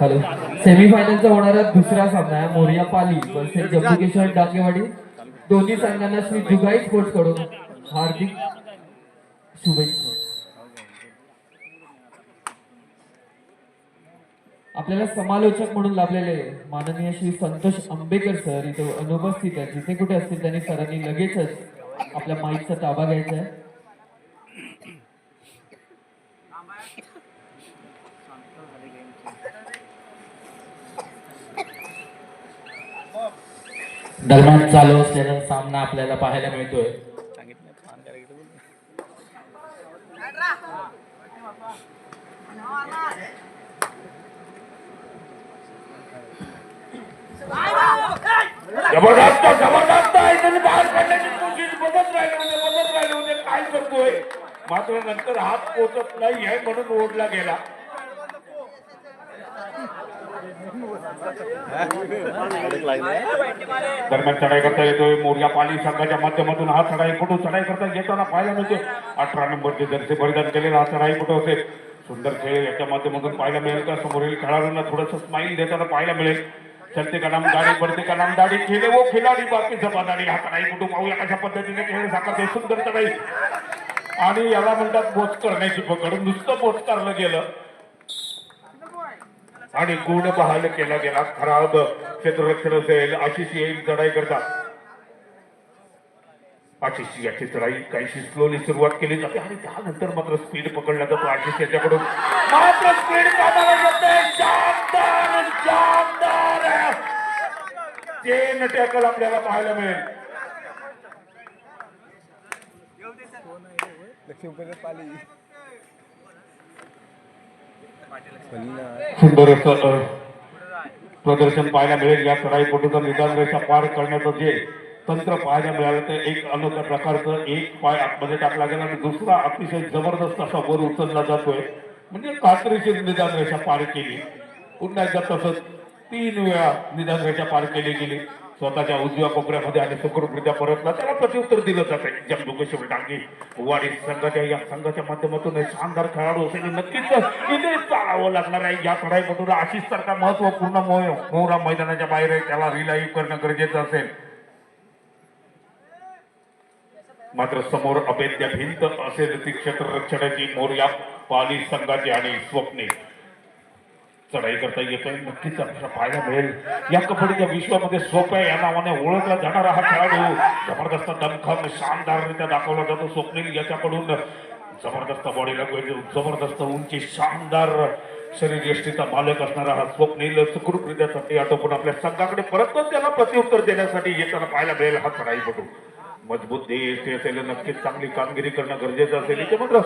Hello. सेमीफायनलचा होणारा दुसरा सामना आहे मोरिया पाली वर्सेस जम्मू किशोर डाकेवाडी. दोन्ही संघांना श्री जुगाई स्पोर्ट्सकडून हार्दिक शुभेच्छा. आपल्याला समालोचक म्हणून लाभलेले माननीय श्री संतोष आंबेकर सर इथे अनुपस्थित आहेत. जिथे कुठे असतील त्यांनी सरांनी लगेचच आपल्या माईकचा ताबा घ्यायचा आहे. दरम्यान चालू असलेला सामना आपल्याला पाहायला मिळतोय. जबरदस्त जबरदस्त आहे. बाहेर काढण्याची कोशिश बघत राहिले होते बघत राहिले होते काय करतोय? मात्र नंतर हात पोचत नाही आहे म्हणून ओढला गेला. दरम्यान चढाई करता येतोय. मोर्या पाली संघाच्या माध्यमातून हा चढाई कुठून? चढाई करता येताना पाहायला मिळते. अठरा नंबरचे जर्सी परिधान केलेला हा चढाई कुठं असेल सुंदर खेळ याच्या माध्यमातून पाहायला मिळेल का? समोरील खेळाडूंना थोडस स्माईल देताना पाहायला मिळेल. चलते का नाम गाडी पडते का नाम दाढी खेळे वो खिलाडी बाकी जबादारी हा चढाई कुठून पाहूया? कशा पद्धतीने खेळ साकारते सुंदर चढाई. आणि याला म्हणतात पोचकर नाही पकड. नुसतं पोचकारलं गेलं. आणि गुण बहाल केला गेला. खराब क्षेत्ररक्षण असेल आशिष येईल चढाई करतात आशिष याची चढाई काहीशी स्लोली सुरुवात केली जाते आणि त्यानंतर मात्र स्पीड पकडला जातो आशिष याच्याकडून. मात्र स्पीड चेन टॅकल आपल्याला पाहायला मिळेल. सुंदर असं प्रदर्शन पाहायला मिळेल. या चढाईपटूचं निदान रेषा पार करण्याचं जे तंत्र पाहायला मिळालं ते एक अनोख्या प्रकारचं एक पाय आतमध्ये टाकला गेला आणि दुसरा अतिशय जबरदस्त असा वर उचलला जातोय. म्हणजे कात्रीची निदान रेषा पार केली. पुन्हा एकदा तसंच तीन वेळा निदान रेषा पार केली गेली. स्वतःच्या उजव्या कोपऱ्यामध्ये आणि सुखरूपरित्या परतला त्याला प्रत्युत्तर दिलं जाते जम्मू काश्मीर डांगे वाडी संघाच्या या संघाच्या माध्यमातून शानदार खेळाडू असेल. नक्कीच इथे चालावं लागणार आहे. या चढाईपटूला आशिष सारखा महत्त्वपूर्ण मोहरा मैदानाच्या बाहेर आहे. त्याला रिलाईव्ह करणं गरजेचं असेल. मात्र समोर अभेद्य भिंत असेल ती क्षेत्ररक्षणाची मोर्या पाली संघाची आणि स्वप्ने. चढाई करता येतोय. नक्कीच आपल्याला पाहायला मिळेल. या कबड्डीच्या विश्वामध्ये सोप्या या नावाने ओळखला जाणारा हा खेळाडू जबरदस्त दमखम शानदाररित्या दाखवला जातो स्वप्नील याच्याकडून. जबरदस्त बॉडी लँग्वेज जबरदस्त उंची शानदार शरीर यष्टीचा मालक असणारा हा स्वप्नील सुखरूपरित्या साठी आटोपून आपल्या संघाकडे परत त्याला प्रत्युत्तर देण्यासाठी येताना पाहायला मिळेल हा चढाईपटू मजबूत देश असेल नक्कीच चांगली कामगिरी करणं गरजेचं असेल. इथे मात्र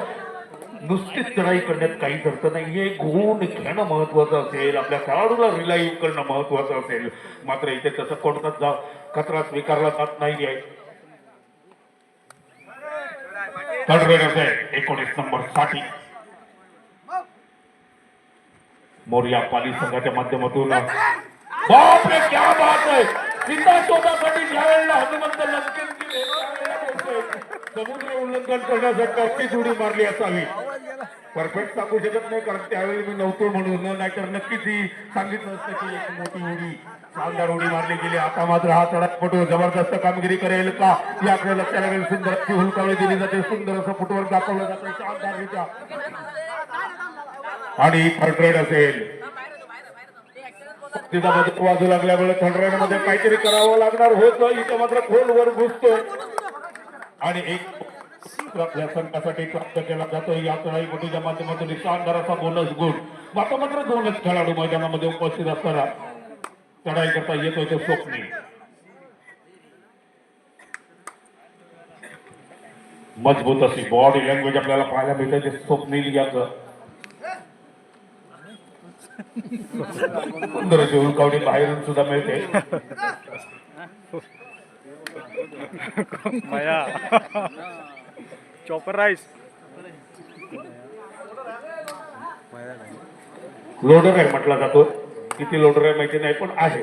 नुसतीच चढाई करण्यात काहीच अर्थ नाही हे गुण घेणं महत्वाचं असेल आपल्या खेळाडूला रिलाईव्ह करणं महत्वाचं असेल. मात्र इथे तसं कोणताच जा कचरा स्वीकारला जात नाही आहे एकोणीस नंबरसाठी. मोर्या पाली संघाच्या माध्यमातून. बापरे क्या बात आहे. सीता शोधासाठी ज्या वेळेला हनुमंत लंकेत समुद्र उल्लंघन करण्यासाठी कशी उडी मारली असावी. परफेक्ट सांगू शकत नाही कारण त्यावेळी मी नव्हतो म्हणून. नाहीतर नक्कीच ही सांगितलं असतं की एक मोठी उडी. शानदार उडी मारली गेली. आता मात्र हा चढापटू जबरदस्त कामगिरी करेल का? याकडे आपल्या लक्षात लागेल सुंदर अशी हुलकावळी दिली जाते. सुंदर असं फुटवर दाखवलं जातं. शानदाररित्या. आणि थर्ड असेल. तिचा मध्ये वाजू लागल्यामुळे थंडराईडमध्ये काहीतरी करावं लागणार होतं. इथं मात्र खोल वर घुसतोय. आणि एक आपल्या संघासाठी प्राप्त केला जातो या चढाईपटीच्या माध्यमातून शानदार असा बोनस गुण. मात्र मात्र दोनच खेळाडू मैदानामध्ये उपस्थित असताना चढाई करता येतोय तो स्वप्नी. मजबूत अशी बॉडी लँग्वेज आपल्याला पाहायला मिळते. ते स्वप्नील याचं सुंदर अशी उलकावडी बाहेरून सुद्धा मिळते. माया. चॉपर राईस लोडर आहे म्हटला जातो. किती लोडर आहे माहिती नाही पण आहे.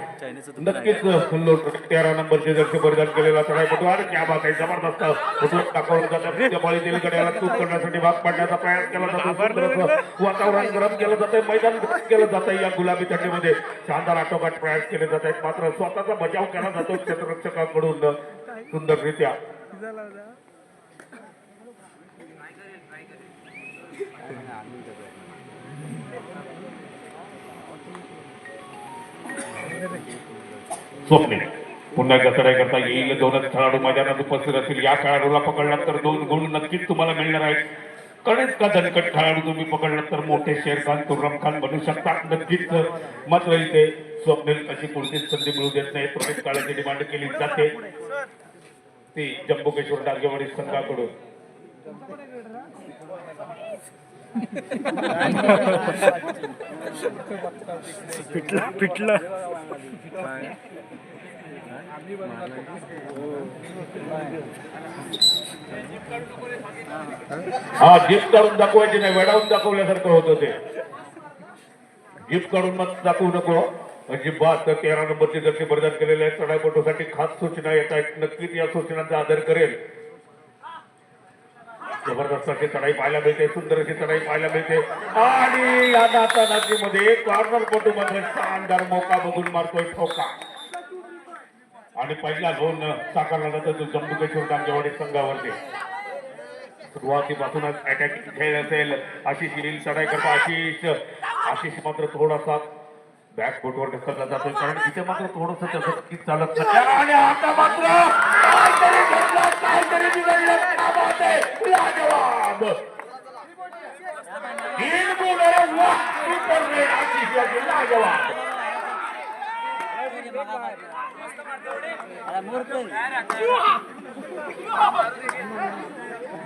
नक्कीच लोडर तेरा नंबरचे जर परिधान केलेला चढाईपटू अरे क्या बात आहे जबरदस्त. टाकावून जातात त्या बळी दिली गड्याला तूप करण्यासाठी भाग पाडण्याचा प्रयास केला जातो. वातावरण गरम केलं जातंय मैदान गरम केलं जातंय या गुलाबी थंडीमध्ये. शानदार आटोकाट प्रयास केले जात आहेत मात्र स्वतःचा बचाव केला जातो क्षेत्ररक्षकांकडून सुंदररित्या. स्वप्ने. पुन्हा गतराय करता येईल. दोनच खेळाडू मैदानात उपस्थित असतील. या खेळाडूला पकडला तर दोन गुण नक्कीच तुम्हाला मिळणार आहेत. कडेच का दणकट खेळाडू तुम्ही पकडला तर मोठे शेर खान तुर्रम खान बनू शकतात. नक्कीच मात्र इथे स्वप्नेल अशी कोणतीच संधी मिळू देत नाही. प्रत्येक काळाची डिमांड केली जाते. ती जम्बुकेश्वर डागेवाडी संघाकडून. पिटला पिटला. हा गिफ्ट काढून दाखवायची नाही? वेडावून दाखवल्यासारखं होतं ते. गिफ्ट काढून मग दाखवू नको. म्हणजे अजिबात तर तेरा नंबरची जशी केलेले केलेल्या आहे चढाईपटूसाठी खास सूचना येत आहेत. नक्कीच या सूचनांचा आदर करेल. जबरदस्त अशी चढाई पाहायला मिळते सुंदर अशी चढाई पाहायला मिळते. आणि या नातानातीमध्ये कॉर्नर पटू मध्ये शानदार मोका बघून मारतोय ठोका. आणि पहिला झोन साकारला जातो तो जम्बुकेश्वर गांजेवाडी संघावरती. सुरुवातीपासूनच अटॅकिंग खेळ असेल. आशिष येईल चढाई करता आशिष. आशिष मात्र थोडासा बॅक फुटवर ढकलला जातोय. कारण इथे मात्र थोडस त्याचं चालत नाही. आणि आता मात्र काहीतरी काहीतरी बिघडलं. क्या बात आहे? लाजवाब. तीन गुण आहे. वाह, सुपर रेड आशिष याची लाजवाब.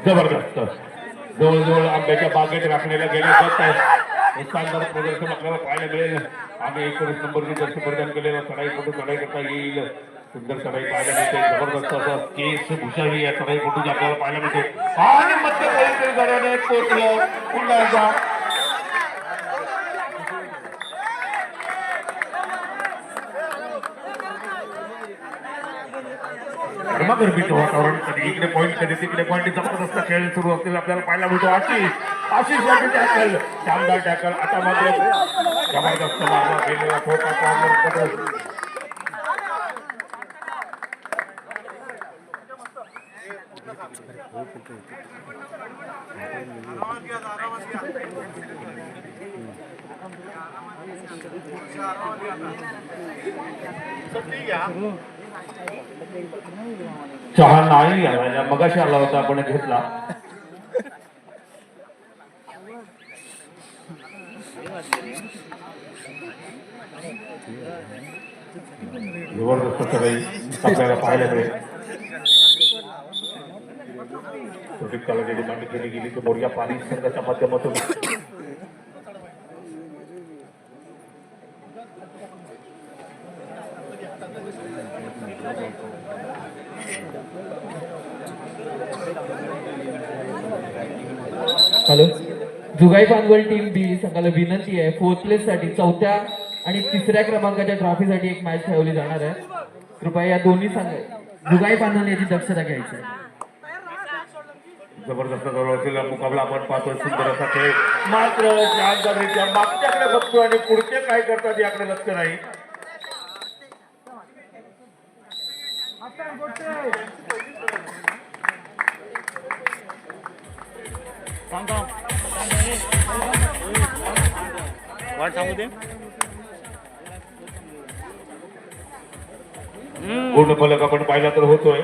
जबरदस्त जवळजवळ आंब्याच्या बागेत राखण्याला गेले जात आहेत हे शानदार प्रदर्शन आपल्याला पाहायला मिळेल आम्ही एकोणीस नंबरची दर्शन प्रदान केलेला चढाई कुठे चढाई करता येईल सुंदर चढाई पाहायला मिळते. जबरदस्त असं केस भूषावी या चढाई कुठून आपल्याला पाहायला मिळते. आणि मध्य काहीतरी गाड्याने पोचलं पुन्हा एकदा गरमागरमीचं वातावरण कधी इकडे पॉईंट कधी तिकडे पॉईंट जबरदस्त खेळ सुरू असतील आपल्याला पाहायला मिळतो. आशिष आशिष याची टॅकल शानदार टॅकल आता मात्र जबरदस्त मारला. गेलेला छोटा चहा नाही आला मगाशी आला होता आपण घेतला. जबरदस्त सगळी आपल्याला पाहायला मिळेल प्रदीप डिमांड केली गेली की मोर्या पाणी संघाच्या माध्यमातून हॅलो जुगाई पानवल टीम बी संघाला विनंती आहे. फोर्थ प्लेस साठी चौथ्या आणि तिसऱ्या क्रमांकाच्या ट्रॉफीसाठी एक मॅच ठेवली जाणार आहे. कृपया या दोन्ही संघ जुगाई पानवल याची दक्षता घ्यायची आहे. जबरदस्त जवळ असलेला मुकाबला आपण पाहतोय सुंदर असा खेळ. मात्र मागच्याकडे बघतो आणि पुढचे काय करतात याकडे लक्ष नाही. वाट सांगू दे पूर्ण फलक आपण पाहिला तर होतोय.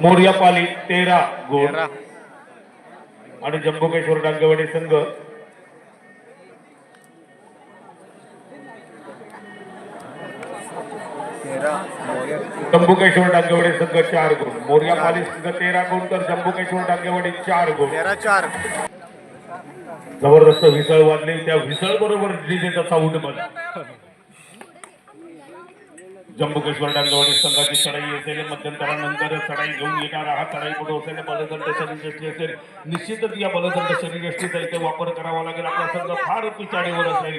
मोर्या पाली तेरा गोल. तेरा. आणि जम्बुकेश्वर डांगेवाडी संघ तेरा जम्बुकेश्वर डांगेवाडी संघ चार गुण. मोर्या पाली संघ तेरा गुण तर जम्बुकेश्वर डांगेवाडी चार गुण. तेरा चार. जबरदस्त विसळ वाजली त्या विसळ बरोबर डीजेचा साऊंड मला जम्बुकेश्वर डांगवाडी संघाची चढाई असेल मध्यंतरानंतर चढाई घेऊन येणार हा चढाई कुठं असेल बलदंड शरीरयष्टी असेल. निश्चितच या बलदंड शरीरयष्टीचा इथे वापर करावा लागेल. आपला संघ फार पिछाडीवर असेल.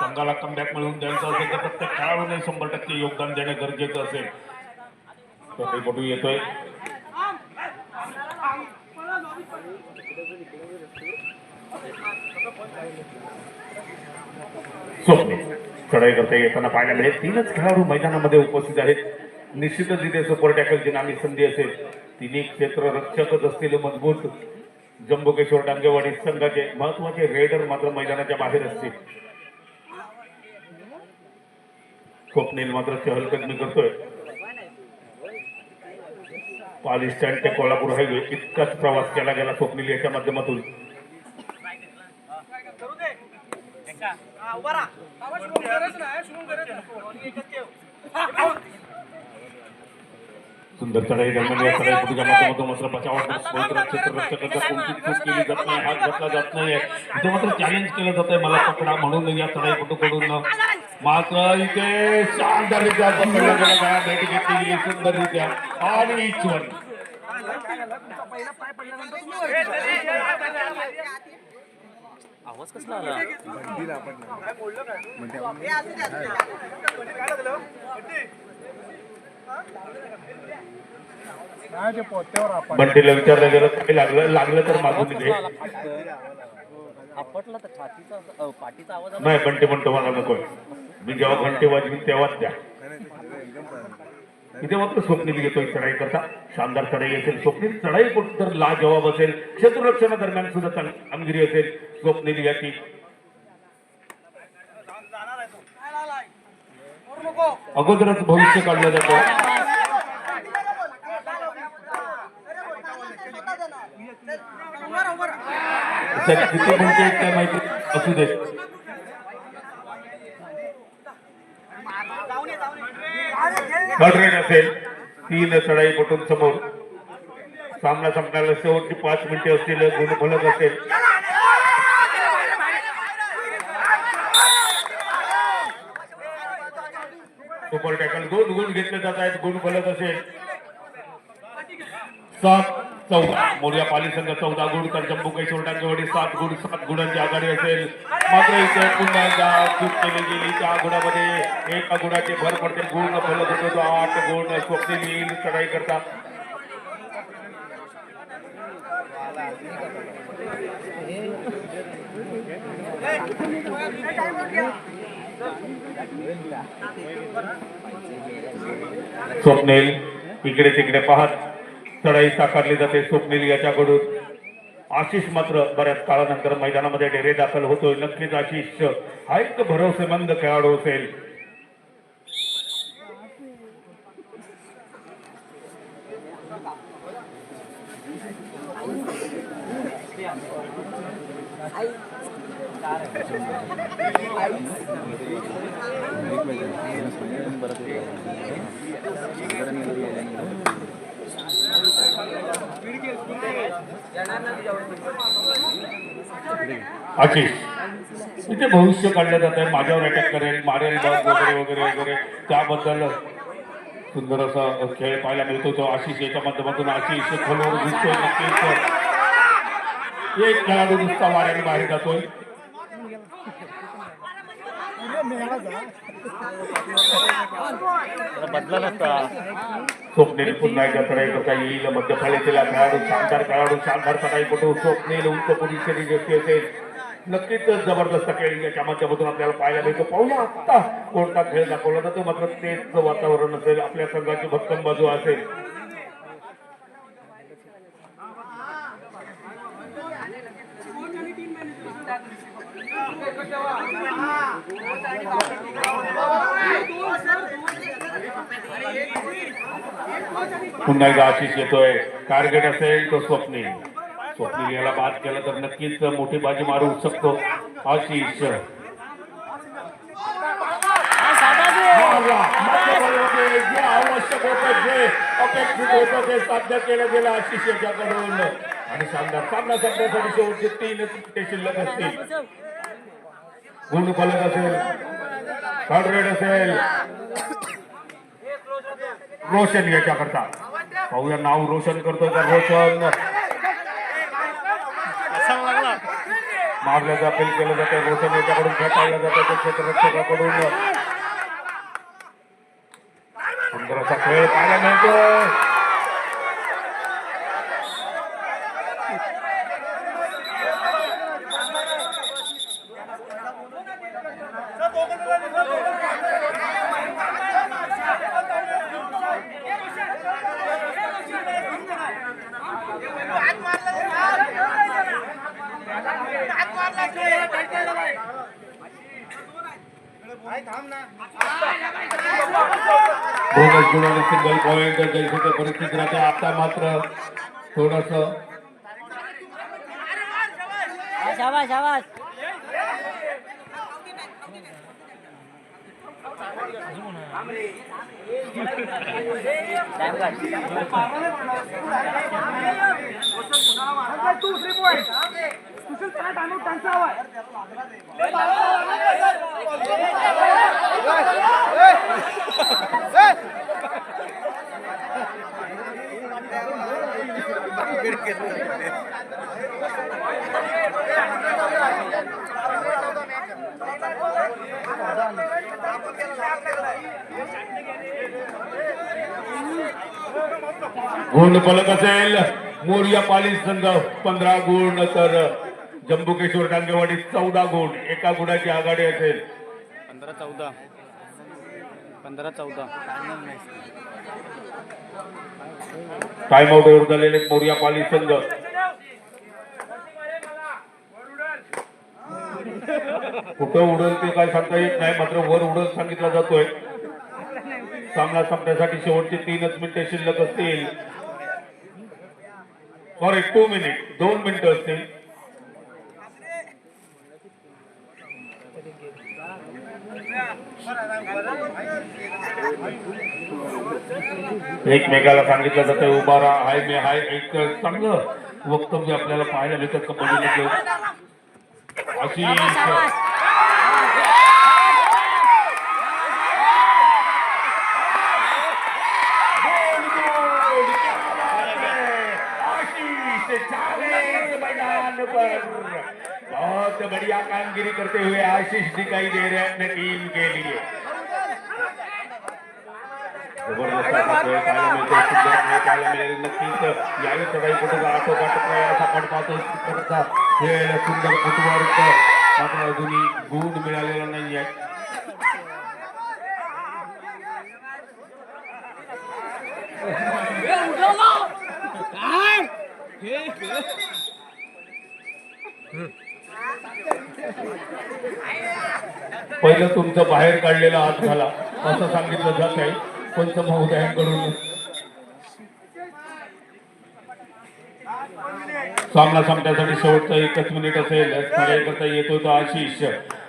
संघाला कमबॅक मिळवून द्यायचा असेल तर प्रत्येक खेळाडूने शंभर टक्के योगदान देणं गरजेचं असेल. चढाईपटू येतोय स्वप्ने चढाई करता येताना पाहायला मिळेल तीनच खेळाडू मैदानामध्ये उपस्थित आहेत. निश्चितच तिथे सुपर टॅकलची नामी संधी असेल तिन्ही क्षेत्र रक्षकच असलेले मजबूत. जम्बुकेश्वर डांगेवाडी संघाचे महत्त्वाचे रेडर मात्र मैदानाच्या बाहेर असतील. स्वप्नील मात्र चहलकदमी करतोय. पाली स्टँड ते कोल्हापूर हायवे इतकाच प्रवास केला गेला स्वप्नील याच्या माध्यमातून. सुंदर चढाई दरम्यान या चढाईपटूच्या माध्यमातून मात्र बचावात्मक चूक केली जात नाही हात घातला जात नाही इथे मात्र चॅलेंज केलं जात आहे मला पकडा म्हणून या चढाईपटूकडून मात्र इथे गळा भेट घेतली गेली सुंदररित्या. आणि इच्छुक पोत्यावर आपण बंटीला विचारलं गेलं काय लागलं? लागलं तर मागून घे आपटला तर छातीचा पाठीचा आवाज आला. नाही बंटी म्हणतो मला नकोय मी जेव्हा घंटे वाजवीन तेव्हाच द्या. इथे मात्र स्वप्नील घेतोय चढाई करता. शानदार चढाई असेल स्वप्नील चढाई तर ला जवाब असेल क्षेत्ररक्षणादरम्यान सुद्धा चांगली कामगिरी असेल स्वप्नील याची अगोदरच भविष्य काढलं जातं. किती म्हणजे काय माहिती असू देत रेड असेल तीन चढाई पटून समोर. सामना संपण्याला शेवटची पाच मिनिटे असतील गुणफलक असेल. सुपर टॅकल दोन गुण घेतले जात आहेत गुणफलक असेल. सात चौदा मोर्या पाली संघ चौदा गुण तर जम्मू काश्मीर टांगेवाडी सात गुण सात गुणांची आघाडी असेल. मात्र इथे पुन्हा एकदा चूक केली गेली. त्या गुणामध्ये एका गुणाचे भर पडते. गुण फलक होतो तो आठ गुण स्वप्नील येईल चढाई करतात. स्वप्नेल इकडे तिकडे पाहत. चढाई साकारली जाते स्वप्नील याच्याकडून. आशिष मात्र बऱ्याच काळानंतर मैदानामध्ये डेरे दाखल होतोय. नक्कीच आशिष हा एक भरोसेमंद खेळाडू असेल. आशिष इथे भविष्य काढलं जात आहे माझ्यावर अटॅक करेल मारेल बघ वगैरे वगैरे वगैरे. त्याबद्दल सुंदर असा खेळ पाहायला मिळतो तो आशिष याच्या माध्यमातून. आशिष खोलवर दिसतोय नक्कीच. एक खेळाडू नुसता वाऱ्याने बाहेर जातोय. बदला नसता स्वप्नील पुन्हा एकदा चढाई करता येईल मध्यफाळीतील खेळाडू शानदार खेळाडू शानदार चढाई पटू स्वप्नील उंच पोझिशन व्यक्ती असेल. नक्कीच जबरदस्त खेळ याच्या माध्यमातून आपल्याला पाहायला मिळतो. पाहूया आता कोणता खेळ दाखवला जातो. मात्र तेच वातावरण असेल आपल्या संघाची भक्कम बाजू असेल. पुन्हा एकदा आशिष येतोय. टार्गेट असेल तो स्वप्नील. स्वप्नील याला बाद केलं तर नक्कीच मोठी बाजी मारू शकतो. आशिष. जे आवश्यक होतं जे. अपेक्षित होतं ते साध्य केलं गेलं आशिष याच्याकडून आणि शानदार सामना संपण्यासाठी शेवटचे तीन शिल्लक असतील. गुण फलक असेल थर्ड रेड असेल रोशन याच्याकरता. पाहूया नाव रोशन करतोय का? रोशन. मारल्या जातील केलं जाते रोशन याच्याकडून फेटाळलं जातं ते क्षेत्ररक्षकाकडून. सुंदर असा खेळ पाहायला मिळतो दूसरी पॉइंट सुशील तेरा टाइम आउट कहाँ से हुआ है गुण फलक असेल. मोरिया पाली संघ पंधरा गुण तर जम्बुकेश्वर डांगेवाडी चौदा गुण एका गुणाची आघाडी असेल. पंधरा चौदा. पंधरा चौदा. टाइम आउट झालेले मोरिया पाली संघ. कुठं उडल ते काय सांगता येत नाही मात्र वर उडल सांगितला जातोय. सामना संपण्यासाठी शेवटचे तीनच मिनिटे शिल्लक असतील. सॉरी टू मिनिट दोन मिनिटं असतील. एकमेकाला सांगितलं जातं उभा राहा हाय मी हाय एक चांगलं वक्तव्य आपल्याला पाहायला मिळतं. कबड्डीमध्ये अशी आशीष चाले मैदान पर बहुत बढ़िया कामगिरी करते आशीष दिखाई दे रहे हैं अपने टीम के लिए। कुठं प्रयास आपण पाहतो सुंदरचा खेळ सुंदर फुटवर्क मात्र अजूनही गुण मिळालेला नाही आहे! पहिलं तुमचं बाहेर काढलेला हात झाला असं सांगितलं जात आहे. पंच महोदयांकडून सामना संपण्यासाठी शेवटचा एकच मिनिट असेल. करता येतो तो आशिष.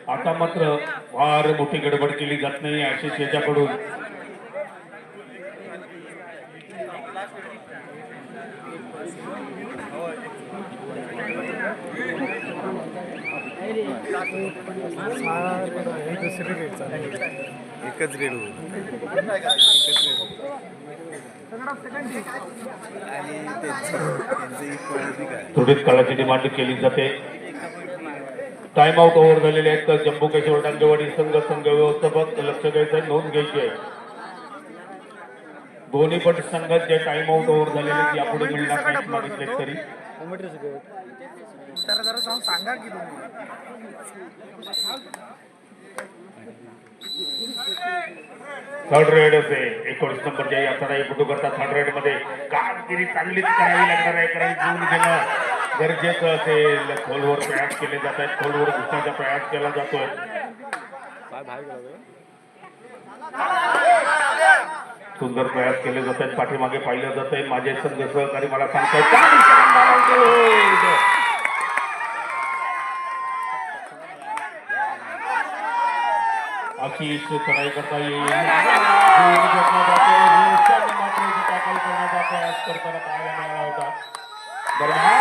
आता मात्र फार मोठी गडबड केली जात नाही आशिष याच्याकडून. हे दुसरी रेट चालू एकच रेड होईल आणि त्यांचं थोडीच काळाची डिमांड केली जाते. टाइम आउट ओव्हर झालेले आहेत तर जम्मू काश्मीर डांगेवाडी संघ संघ व्यवस्थापक लक्ष द्यायचं नोंद घ्यायची आहे. दोन्ही पट संघात जे टाइम आउट ओव्हर झालेले आहेत यापुढे मिळणार नाहीत मागितले तरी त्याला जरा जाऊन सांगा की तुम्ही. थर्ड रेड असे एकोणीस नंबरच्या या चढाई कुठं करता थर्ड रेडमध्ये कामगिरी चांगलीच करावी लागणार आहे कारण जीवन घेणं गरजेचं असेल. खोलवर प्रयास केले जात आहेत खोलवर घुसण्याचा प्रयास केला जातोय. सुंदर प्रयास केले जात आहेत पाठीमागे पाहिलं जात आहे. माझे संघ सहकारी मला सांगतात आशिष चढाई करता येईल. करण्याचा प्रयास करताना पाहायला मिळाला होता. दरम्यान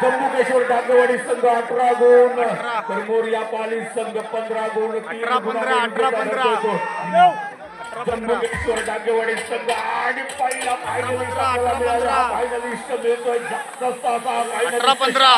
त्र्यंबकेश्वर डागेवाडी संघ अठरा गुण तर मोर्या पाली संघ पंधरा गुण अठरा पंधरा, अठरा पंधरा. संघ आणि पहिला पंधरा, मिळतोय जास्त पंधरा.